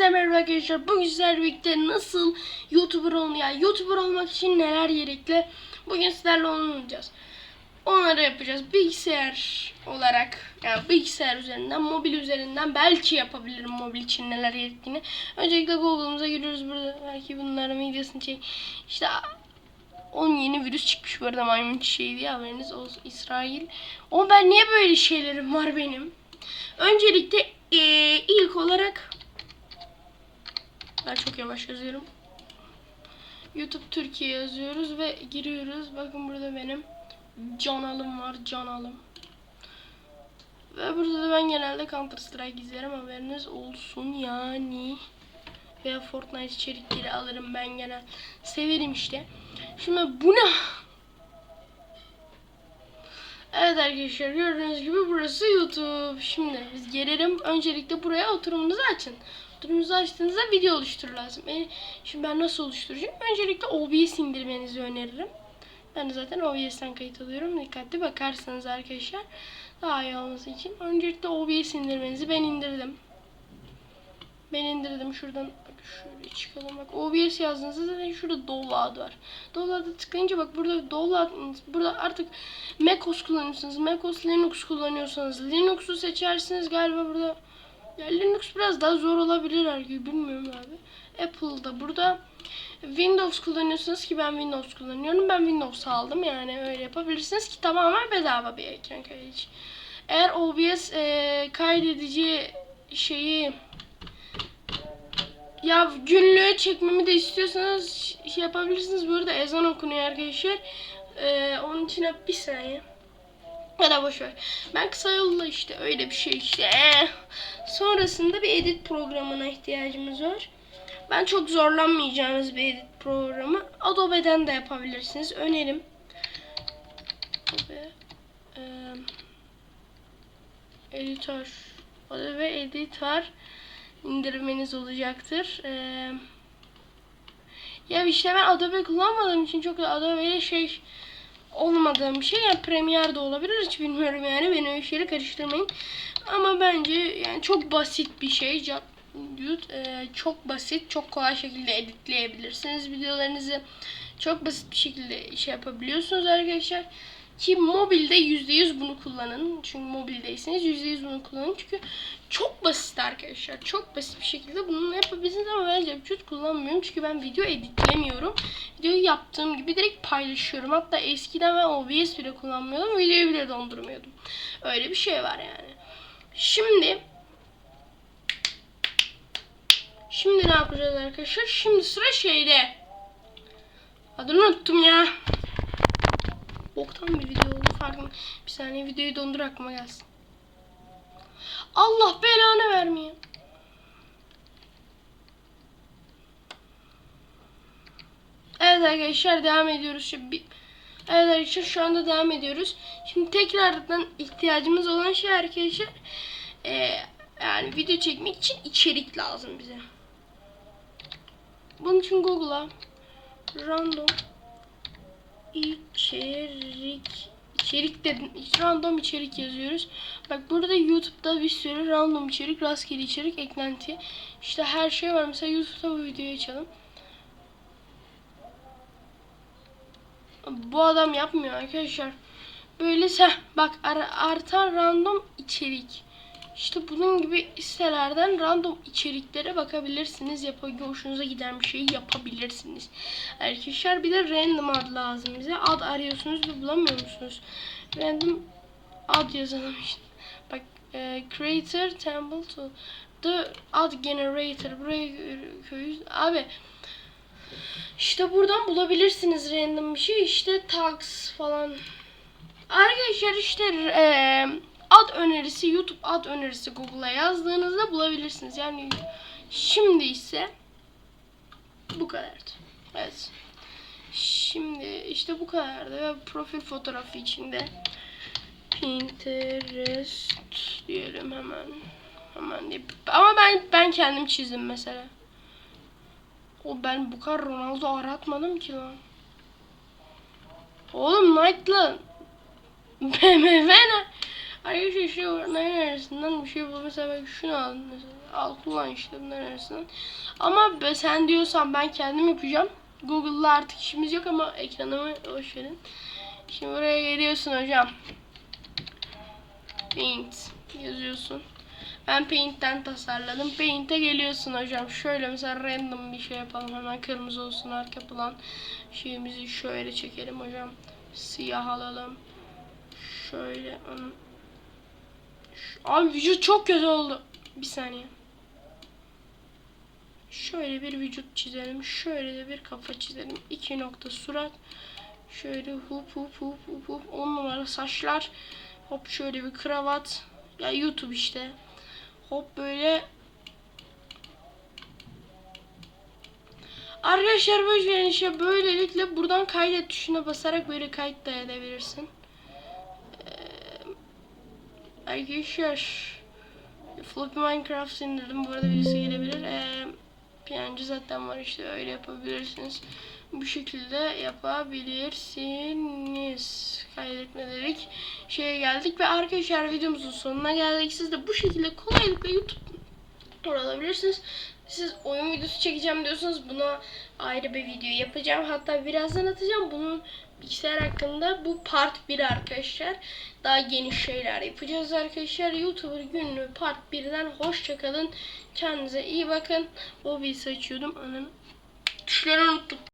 Hepinize merhaba arkadaşlar. Bugün sizlerle birlikte nasıl YouTuber olun ya YouTuber olmak için neler gerekli? Bugün sizlerle onu oynayacağız. Onları yapacağız. Bilgisayar olarak yani bilgisayar üzerinden, mobil üzerinden belki yapabilirim mobil için neler gerektiğini. Öncelikle Google'umuza giriyoruz burada. Belki bunların videosunu çek. İşte onun yeni virüs çıkmış bu arada maymun çiçeği diye haberiniz olsun. İsrail. O ben niye böyle şeylerim var benim? Öncelikle eee, ilk olarak ben çok yavaş yazıyorum. YouTube Türkiye yazıyoruz ve giriyoruz. Bakın burada benim canalım var, canalım. Ve burada da ben genelde Counter Strike izlerim haberiniz olsun yani. Veya Fortnite içerikleri alırım ben genel. Severim işte. Şimdi bu ne? Evet arkadaşlar gördüğünüz gibi burası YouTube. Şimdi biz gelelim. Öncelikle buraya oturumunuzu açın. Oturumunuzu açtığınızda video oluştur lazım. E, şimdi ben nasıl oluşturacağım? Öncelikle OBS indirmenizi öneririm. Ben de zaten OBS'ten kayıt alıyorum. Dikkatli bakarsanız arkadaşlar daha iyi olması için. Öncelikle OBS indirmenizi ben indirdim. Ben indirdim şuradan bak şöyle çıkalım bak OBS yazdığınızda zaten şurada download var. Download'a tıklayınca bak burada download burada artık macOS kullanıyorsanız macOS Linux kullanıyorsanız Linux'u seçersiniz galiba burada ya Linux biraz daha zor olabilir herkese bilmiyorum abi. Apple'da burada Windows kullanıyorsunuz ki ben Windows kullanıyorum. Ben Windows aldım yani öyle yapabilirsiniz ki tamamen bedava bir ekran kayıcı. Eğer OBS e, kaydedici şeyi ya günlüğü çekmemi de istiyorsanız şey yapabilirsiniz. Burada ezan okunuyor arkadaşlar. Ee, onun için bir saniye. Ya da boş ver. Ben kısa yolla işte öyle bir şey işte. Ee, Sonrasında bir edit programına ihtiyacımız var. Ben çok zorlanmayacağınız bir edit programı Adobe'den de yapabilirsiniz. Önerim. Adobe ee, editör. Adobe editör indirmeniz olacaktır. Ee, ya işte ben Adobe kullanmadığım için çok da Adobe ile şey olmadığım bir şey. Yani Premiere de olabilir hiç bilmiyorum yani. Beni o işleri karıştırmayın. Ama bence yani çok basit bir şey. Dude, e, çok basit, çok kolay şekilde editleyebilirsiniz videolarınızı. Çok basit bir şekilde şey yapabiliyorsunuz arkadaşlar. Ki mobilde %100 bunu kullanın. Çünkü mobildeyseniz %100 bunu kullanın. Çünkü çok basit arkadaşlar. Çok basit bir şekilde bunu yapabilirsiniz ama ben CapCut kullanmıyorum. Çünkü ben video editlemiyorum. Videoyu yaptığım gibi direkt paylaşıyorum. Hatta eskiden ben OBS bile kullanmıyordum. Videoyu bile dondurmuyordum. Öyle bir şey var yani. Şimdi Şimdi ne yapacağız arkadaşlar? Şimdi sıra şeyde. Adını unuttum ya. Boktan bir video oldu farkında. Bir saniye videoyu dondur aklıma gelsin. Allah belanı vermeye. Evet arkadaşlar devam ediyoruz şimdi. Evet arkadaşlar şu anda devam ediyoruz. Şimdi tekrardan ihtiyacımız olan şey arkadaşlar eee, yani video çekmek için içerik lazım bize. Bunun için Google'a random içerik içerik dedim. Random içerik yazıyoruz. Bak burada YouTube'da bir sürü random içerik, rastgele içerik, eklenti. İşte her şey var. Mesela YouTube'da bu videoyu açalım. Bu adam yapmıyor arkadaşlar. Böyle sen bak ar- artan random içerik. İşte bunun gibi sitelerden random içeriklere bakabilirsiniz. Yapı hoşunuza giden bir şeyi yapabilirsiniz. Arkadaşlar bir de random ad lazım bize. Ad arıyorsunuz ve bulamıyor musunuz? Random ad yazalım işte. Bak e, creator temple to the ad generator. Buraya koyuyoruz. Abi işte buradan bulabilirsiniz random bir şey. İşte tags falan. Arkadaşlar işte eee ad önerisi, YouTube ad önerisi Google'a yazdığınızda bulabilirsiniz. Yani şimdi ise bu kadardı. Evet. Şimdi işte bu kadardı ve profil fotoğrafı içinde Pinterest diyelim hemen. Hemen diye. Ama ben ben kendim çizdim mesela. O ben bu kadar Ronaldo aratmadım ki lan. Oğlum Knight'la BMW ne? İşte bunların arasından bir şey bul. Mesela ben şunu al. Mesela. Al kullan işte bunların arasından. Ama sen diyorsan ben kendim yapacağım. Google'la artık işimiz yok ama ekranımı boş verin. Şimdi buraya geliyorsun hocam. Paint yazıyorsun. Ben Paint'ten tasarladım. Paint'e geliyorsun hocam. Şöyle mesela random bir şey yapalım. Hemen kırmızı olsun arka plan. Şeyimizi şöyle çekelim hocam. Siyah alalım. Şöyle. onu- Şu- Abi vücut çok kötü oldu. Bir saniye. Şöyle bir vücut çizelim. Şöyle de bir kafa çizelim. İki nokta surat. Şöyle hup hup hup hup hup. On numara saçlar. Hop şöyle bir kravat. Ya YouTube işte. Hop böyle. Arkadaşlar böyle işte böylelikle buradan kaydet tuşuna basarak böyle kayıt da edebilirsin. Arkadaşlar Floppy Minecraft indirdim. Bu arada birisi gelebilir. Ee, PNG zaten var işte öyle yapabilirsiniz. Bu şekilde yapabilirsiniz. Kaydetme dedik. Şeye geldik ve arkadaşlar videomuzun sonuna geldik. Siz de bu şekilde kolaylıkla YouTube olabilirsiniz. Siz oyun videosu çekeceğim diyorsanız buna ayrı bir video yapacağım. Hatta birazdan atacağım. Bunun bilgisayar hakkında bu part 1 arkadaşlar. Daha geniş şeyler yapacağız arkadaşlar. YouTuber günlüğü part 1'den hoşçakalın. Kendinize iyi bakın. O bilgisayarı açıyordum. Ananı tuşları unuttum.